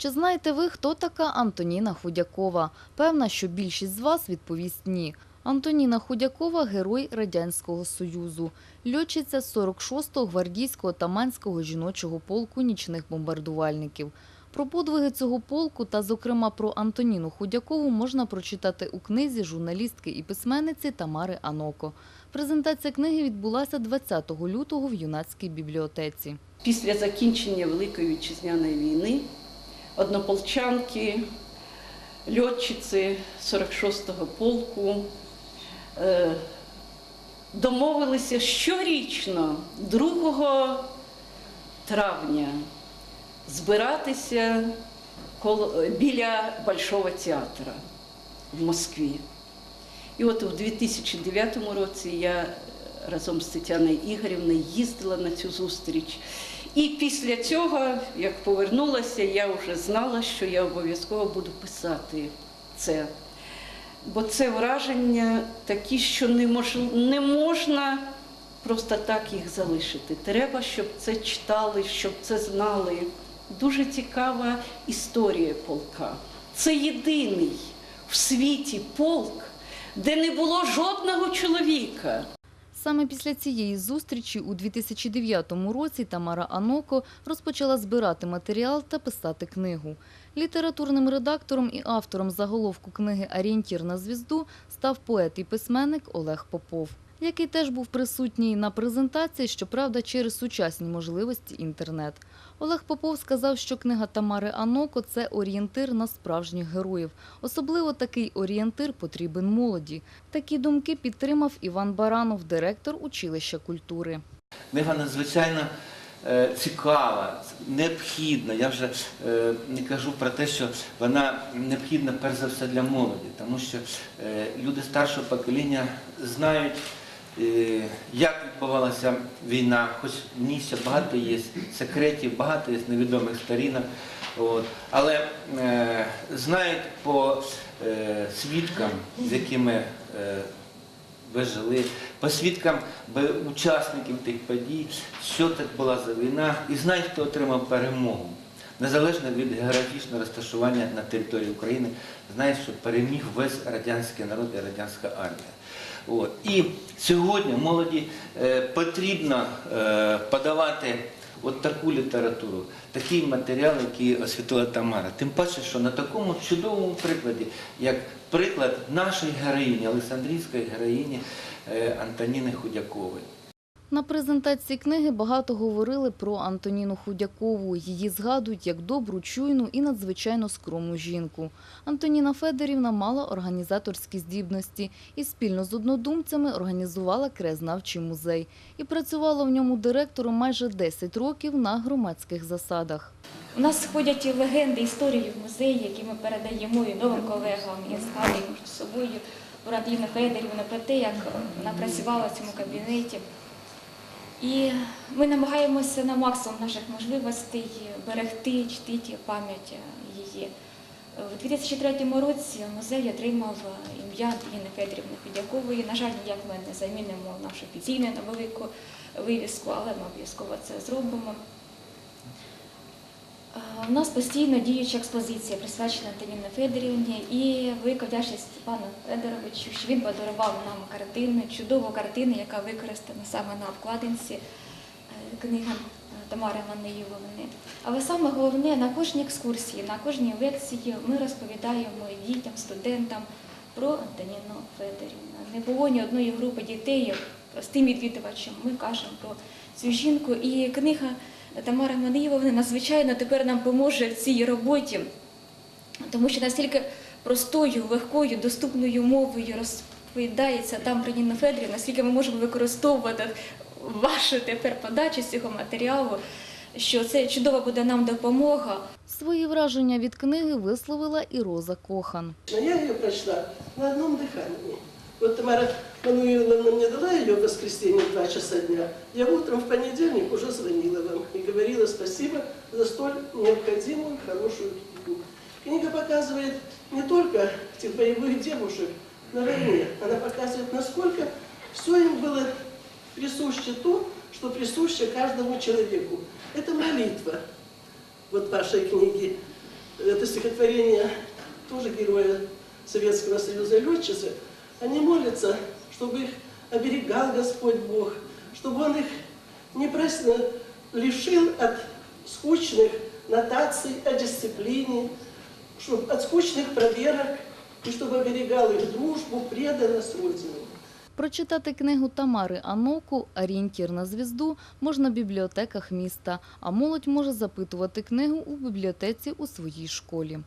Чи знаєте ви, хто така Антоніна Худякова? Певна, що більшість з вас відповість ні. Антоніна Худякова – герой Радянського Союзу. Льотчиця 46-го гвардійського Таманського жіночого полку нічних бомбардувальників. Про подвиги цього полку та, зокрема, про Антоніну Худякову можна прочитати у книзі журналістки і письменниці Тамари Аноко. Презентація книги відбулася 20 лютого в юнацькій бібліотеці. Після закінчення Великої вітчизняної війни однополчанки, льотчиці 46-го полку е, домовилися щорічно 2 травня збиратися біля Большого театру в Москві. І от у 2009 році я разом з Тетяною Ігорівною їздила на цю зустріч. І після цього, як повернулася, я вже знала, що я обов'язково буду писати це. Бо це враження такі, що не, мож... не можна просто так їх залишити. Треба, щоб це читали, щоб це знали. Дуже цікава історія полка. Це єдиний в світі полк, де не було жодного чоловіка. Саме після цієї зустрічі у 2009 році Тамара Аноко розпочала збирати матеріал та писати книгу. Літературним редактором і автором заголовку книги «Орієнтір на звізду» став поет і письменник Олег Попов, який теж був присутній на презентації, щоправда, через сучасні можливості інтернет. Олег Попов сказав, що книга Тамари Аноко – це орієнтир на справжніх героїв. Особливо такий орієнтир потрібен молоді. Такі думки підтримав Іван Баранов, директор училища культури. Книга надзвичайно е, цікава, необхідна. Я вже е, не кажу про те, що вона необхідна перш за все для молоді, тому що е, люди старшого покоління знають, як відбувалася війна, хоч в багато є секретів, багато є невідомих сторінок. От. Але е, знають по е, свідкам, з якими е, ви жили, по свідкам учасників тих подій, що це була за війна, і знають, хто отримав перемогу. Незалежно від географічного розташування на території України, знають, що переміг весь радянський народ і радянська армія. От. І сьогодні молоді е, потрібно е, подавати от таку літературу, такий матеріал, який освітила Тамара. Тим паче, що на такому чудовому прикладі, як приклад нашої героїні, Олександрійської героїні е, Антоніни Худякової. На презентації книги багато говорили про Антоніну Худякову. Її згадують як добру, чуйну і надзвичайно скромну жінку. Антоніна Федорівна мала організаторські здібності і спільно з однодумцями організувала краєзнавчий музей і працювала в ньому директором майже 10 років на громадських засадах. У нас ходять легенди, історії в музеї, які ми передаємо і новим колегам, і згадуємо собою про Антоніну Федорівну, про те, як вона працювала в цьому кабінеті. І ми намагаємося на максимум наших можливостей берегти, чтити пам'ять її. У 2003 році музей отримав ім'я Діни Федорівни Підякової. На жаль, ніяк ми не замінимо нашу офіційну невелику вивіску, але ми обов'язково це зробимо. Е, У нас постійно діюча експозиція, присвячена Антоніні Федорівні, і велика вдячність Степану Федоровичу, що він подарував нам картину, чудову картину, яка використана саме на обкладинці е, книги е, Тамари Ванеївовни. Але саме головне, на кожній екскурсії, на кожній лекції ми розповідаємо дітям, студентам про Антоніну Федорівну. Не було ні одної групи дітей, з тим відвідувачем ми кажемо про цю жінку. І книга Тамари Маниєвовни надзвичайно тепер нам поможе в цій роботі, тому що настільки простою, легкою, доступною мовою розповідається там про Ніну Федорівну, наскільки ми можемо використовувати вашу тепер подачу з цього матеріалу, що це чудова буде нам допомога. Свої враження від книги висловила і Роза Кохан. Я ее прочла на одном дыхании. Вот Тамара Мануиловна мне дала ее в воскресенье в 2 часа дня. Я утром в понедельник уже звонила вам и говорила спасибо за столь необходимую, хорошую книгу. Книга показывает не только этих боевых девушек на войне, она показывает, насколько все им было присуще то, что присуще каждому человеку. Это молитва вот вашей книге. стихотворение тоже героя Советского Союза летчицы, они молятся, чтобы их оберегал Господь Бог, чтобы Он их непросто лишил от скучных нотаций о дисциплине, чтобы от скучных проверок, и чтобы оберегал их дружбу, преданность Родине. Прочитати книгу Тамари Аноку «Орієнтір на звізду» можна в бібліотеках міста, а молодь може запитувати книгу у бібліотеці у своїй школі.